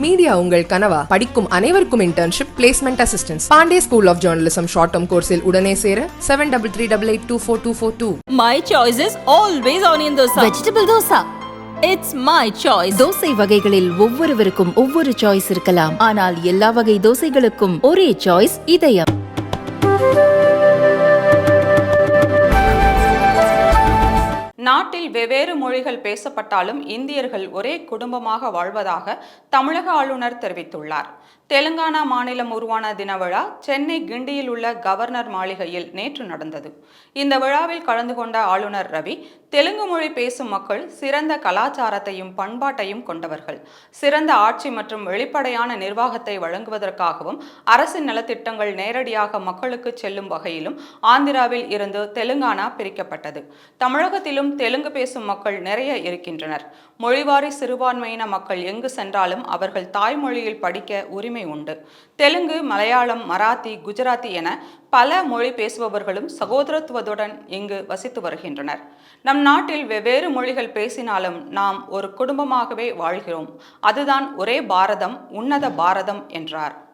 Media உங்கள் கனவா? படிக்கும் அனைவருக்கும் internship placement assistance Pandey school of journalism short term கோர்ஸில் உடனே சேர seven double three double eight two four two four two My choice is always onion dosa. Vegetable dosa It's my choice. தோசை வகைகளில் ஒவ்வொருவருக்கும் ஒவ்வொரு சாய்ஸ் இருக்கலாம். ஆனால் எல்லா வகை தோசைகளுக்கும் ஒரே சாய்ஸ் இதயம். நாட்டில் வெவ்வேறு மொழிகள் பேசப்பட்டாலும் இந்தியர்கள் ஒரே குடும்பமாக வாழ்வதாக தமிழக ஆளுநர் தெரிவித்துள்ளார். தெலுங்கானா மாநிலம் உருவான தின விழா சென்னை கிண்டியில் உள்ள கவர்னர் மாளிகையில் நேற்று நடந்தது. இந்த விழாவில் கலந்து கொண்ட ஆளுநர் ரவி தெலுங்கு மொழி பேசும் மக்கள் சிறந்த கலாச்சாரத்தையும் பண்பாட்டையும் கொண்டவர்கள். சிறந்த ஆட்சி மற்றும் வெளிப்படையான நிர்வாகத்தை வழங்குவதற்காகவும் அரசின் நலத்திட்டங்கள் நேரடியாக மக்களுக்கு செல்லும் வகையிலும் ஆந்திராவில் இருந்து தெலுங்கானா பிரிக்கப்பட்டது. தமிழகத்திலும் தெலுங்கு பேசும் மக்கள் நிறைய இருக்கின்றனர். மொழிவாரி சிறுபான்மையின மக்கள் எங்கு சென்றாலும் அவர்கள் தாய்மொழியில் படிக்க உரிமை உண்டு. தெலுங்கு மலையாளம் மராத்தி குஜராத்தி என பல மொழி பேசுபவர்களும் சகோதரத்துவத்துடன் இங்கு வசித்து வருகின்றனர். நம் நாட்டில் வெவ்வேறு மொழிகள் பேசினாலும் நாம் ஒரு குடும்பமாகவே வாழ்கிறோம். அதுதான் ஒரே பாரதம் உன்னத பாரதம் என்றார்.